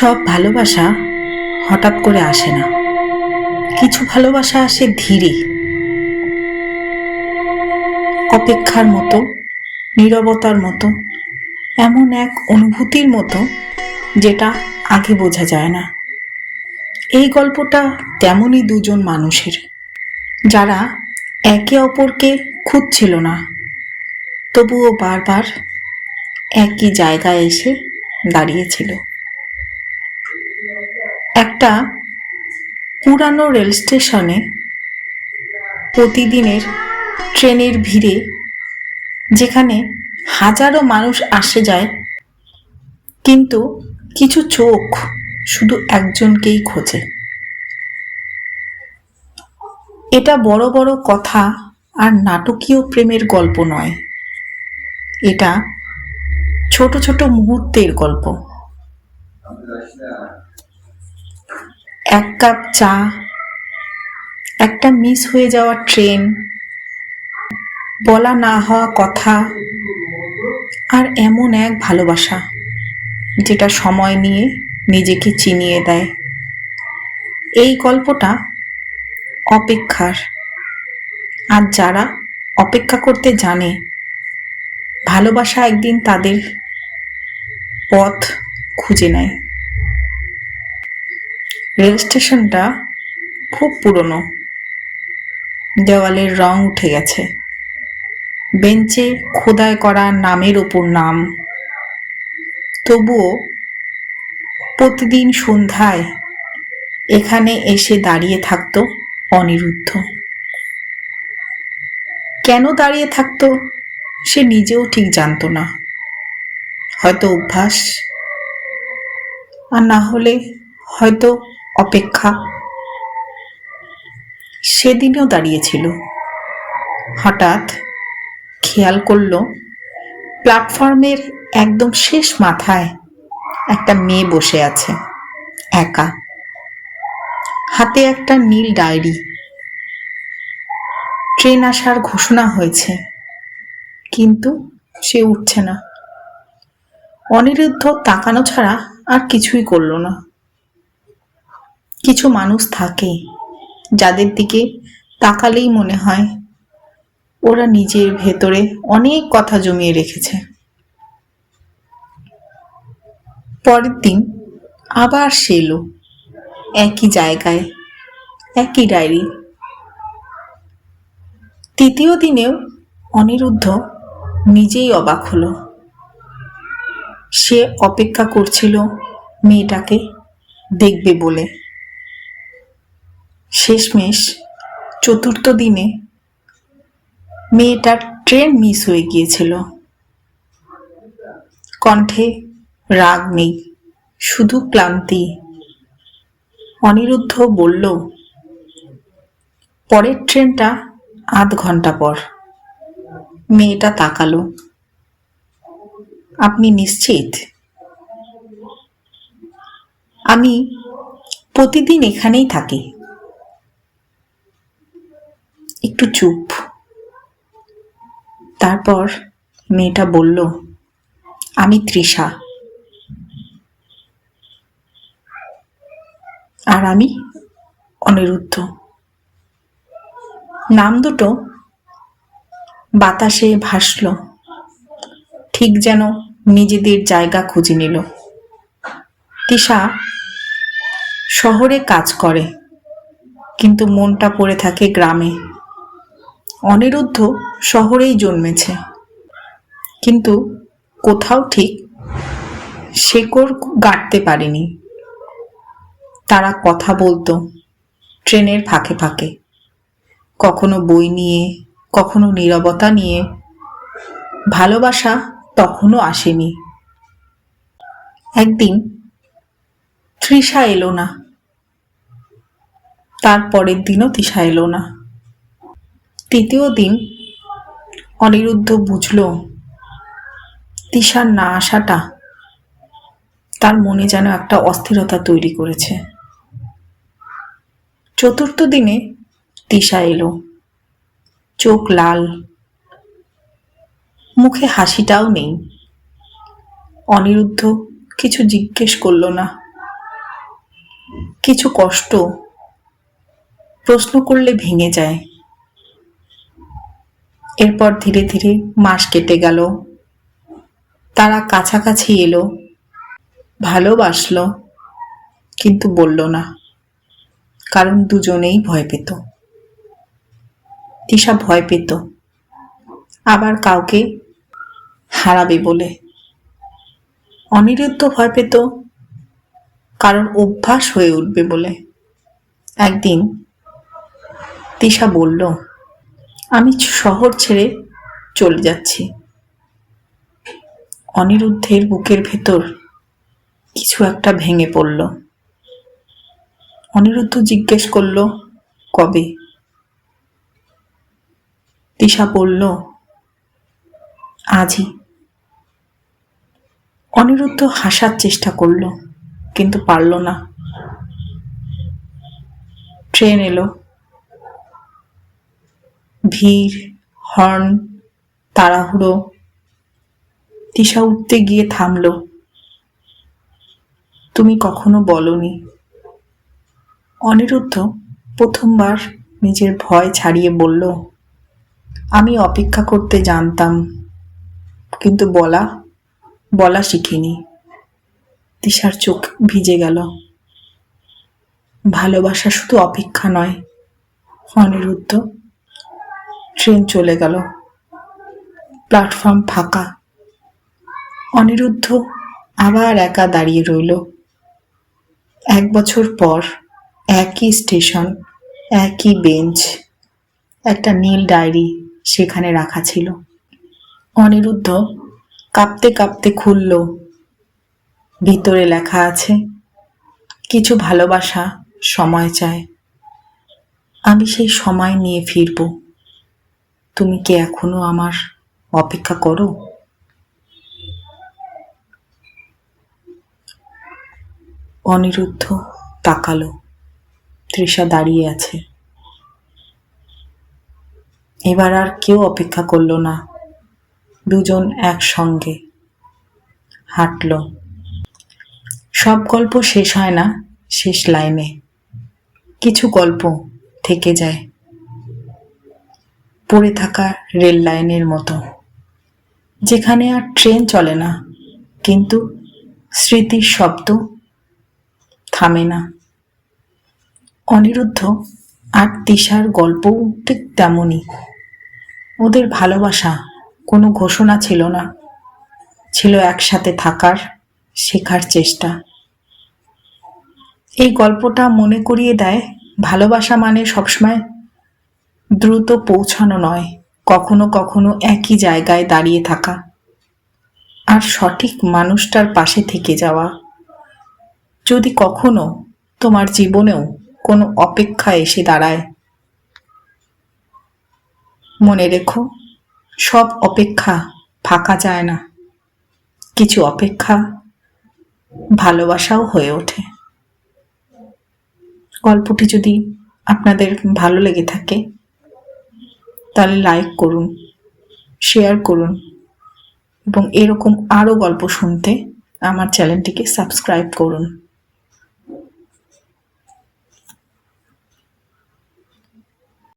সব ভালোবাসা হঠাৎ করে আসে না। কিছু ভালোবাসা আসে ধীরে। অপেক্ষার মতো, নীরবতার মতো, এমন এক অনুভূতির মতো যেটা আগে বোঝা যায় না। এই গল্পটা তেমনই দুজন মানুষের, যারা একে অপরকে খুঁজছিল না। তবুও বারবার একই জায়গায় এসে দাঁড়িয়েছিল। একটা পুরানো রেল স্টেশনে প্রতিদিনের ট্রেনের ভিড়ে যেখানে হাজারো মানুষ আসে যায়, কিন্তু কিছু চোখ শুধু একজনকেই খোঁজে। এটা বড় বড় কথা আর নাটকীয় প্রেমের গল্প নয়। এটা ছোট ছোট মুহূর্তের গল্প। এক কাপ চা, একটা মিস হয়ে যাওয়া ট্রেন বলা না হওয়া কথা, আর এমন এক ভালোবাসা, যেটা সময় নিয়ে নিজেকে চিনিয়ে দেয়। এই গল্পটা অপেক্ষার। আর যারা অপেক্ষা করতে জানে, ভালোবাসা একদিন তাদের পথ খুঁজে নেয়। রেল স্টেশনটা খুব পুরনো। দেওয়ালের রং উঠে গেছে। বেঞ্চে খোদাই করা নামের ওপর নাম। তবুও প্রতিদিন সন্ধ্যায় এখানে এসে দাঁড়িয়ে থাকতো অনিরুদ্ধ। কেন দাঁড়িয়ে থাকতো সে নিজেও ঠিক জানতো না। হয়তো অভ্যাস। আর না হলে হয়তো অপেক্ষা। সেদিনও দাঁড়িয়েছিল। হঠাৎ খেয়াল করল, প্ল্যাটফর্মের একদম শেষ মাথায় একটা মেয়ে বসে আছে, একা। হাতে একটা নীল ডায়েরি। ট্রেন আসার ঘোষণা হয়েছে, কিন্তু সে উঠছে না। অনিরুদ্ধ তাকানো ছাড়া আর কিছুই করল না। কিছু মানুষ থাকে, যাদের দিকে তাকালেই মনে হয় ওরা নিজের ভেতরে অনেক কথা জমিয়ে রেখেছে। পরের দিন আবার সে এলো, একই জায়গায়, একই ডায়েরি। তৃতীয় দিনেও অনিরুদ্ধ নিজেই অবাক হলো। সে অপেক্ষা করছিল মেয়েটাকে দেখবে বলে। শেষমেশ চতুর্থ দিনে মেয়েটার ট্রেন মিস হয়ে গিয়েছিল। কণ্ঠে রাগ নেই, শুধু ক্লান্তি। অনিরুদ্ধ বলল, পরের ট্রেনটা আধ ঘণ্টা পর। মেয়েটা তাকালো। আপনি নিশ্চিত? আমি প্রতিদিন এখানেই থাকি। একটু চুপ। তারপর মেয়েটা বলল, আমি তৃষা। আর আমি অনিরুদ্ধ। নাম দুটো বাতাসে ভাসল। ঠিক যেন নিজেদের জায়গা খুঁজে নিল। তৃষা শহরে কাজ করে, কিন্তু মনটা পড়ে থাকে গ্রামে। অনিরুদ্ধ শহরেই জন্মেছে। কিন্তু কোথাও ঠিক শেকড় গাঁটতে পারেনি। তারা কথা বলতো ট্রেনের ফাঁকে ফাঁকে। কখনো বই নিয়ে, কখনো নীরবতা নিয়ে। ভালোবাসা তখনও আসেনি। একদিন তৃষা এলো না। তার পরের দিনও তৃষা এলো না। তৃতীয় দিন অনিরুদ্ধ বুঝল তৃষার না আসাটা তার মনে যেন একটা অস্থিরতা তৈরি করেছে। চতুর্থ দিনে তৃষা এলো, চোখ লাল, মুখে হাসিটাও নেই। অনিরুদ্ধ কিছু জিজ্ঞেস করল না। কিছু কষ্ট প্রশ্ন করলে ভেঙে যায়। এরপর ধীরে ধীরে মাস কেটে গেল। তারা কাছাকাছি এলো, ভালোবাসলো, কিন্তু বলল না, কারণ দুজনেই ভয় পেত। তিশা ভয় পেত, আবার কাউকে হারাবে বলে। অনিরুদ্ধ ভয় পেত, কারণ অভ্যাস হয়ে উঠবে বলে। একদিন তিশা বলল আমি শহর ছেড়ে চলে যাচ্ছি। অনিরুদ্ধের বুকের ভেতর কিছু একটা ভেঙে পড়ল। অনিরুদ্ধ জিজ্ঞেস করল, কবে? তিশা বলল, আজই। অনিরুদ্ধ হাসার চেষ্টা করল, কিন্তু পারল না। ট্রেন এলো। ভিড়, হর্ন, তাড়াহুড়ো, তিশা উঠতে গিয়ে থামলো। তুমি কখনো বলনি। অনিরুদ্ধ প্রথমবার নিজের ভয় ছাড়িয়ে বলল, আমি অপেক্ষা করতে জানতাম, কিন্তু বলা বলা শিখিনি। তিশার চোখ ভিজে গেল। ভালোবাসা শুধু অপেক্ষা নয়, অনিরুদ্ধ ট্রেন চলে গেল। প্ল্যাটফর্ম ফাঁকা। অনিরুদ্ধ আবার একা দাঁড়িয়ে রইল। এক বছর পর একই স্টেশন একই বেঞ্চ একটা নীল ডায়েরি সেখানে রাখা ছিল। অনিরুদ্ধ কাঁপতে কাঁপতে খুলল। ভিতরে লেখা আছে, কিছু ভালোবাসা সময় চায়। আমি সেই সময় নিয়ে ফিরব। তুমি কি এখনও আমার অপেক্ষা করো? অনিরুদ্ধ তাকালো। তৃষা দাঁড়িয়ে আছে। এবার আর কেউ অপেক্ষা করল না। দুজন একসঙ্গে হাঁটল। সব গল্প শেষ হয় না, শেষ লাইনে। কিছু গল্প থেকে যায়। পড়ে থাকা রেল লাইনের মতো। যেখানে আর ট্রেন চলে না, কিন্তু স্মৃতির শব্দ থামে না। অনিরুদ্ধ আর তিশার গল্পও ঠিক তেমনই। ওদের ভালোবাসা কোনো ঘোষণা ছিল না। ছিল একসাথে থাকার, শেখার চেষ্টা। এই গল্পটা মনে করিয়ে দেয়, ভালোবাসা মানে সবসময় দ্রুত পৌঁছানো নয়, কখনো কখনো একই জায়গায় দাঁড়িয়ে থাকা। আর সঠিক মানুষটার পাশে থেকে যাওয়া। যদি কখনো তোমার জীবনেও কোনো অপেক্ষা এসে দাঁড়ায়। মনে রেখো, সব অপেক্ষা ফাঁকা যায় না। কিছু অপেক্ষা ভালোবাসাও হয়ে ওঠে। গল্পটি যদি আপনাদের ভালো লেগে থাকে তাহলে লাইক করুন শেয়ার করুন এবং এরকম আরও গল্প শুনতে আমার চ্যানেলটিকে সাবস্ক্রাইব করুন।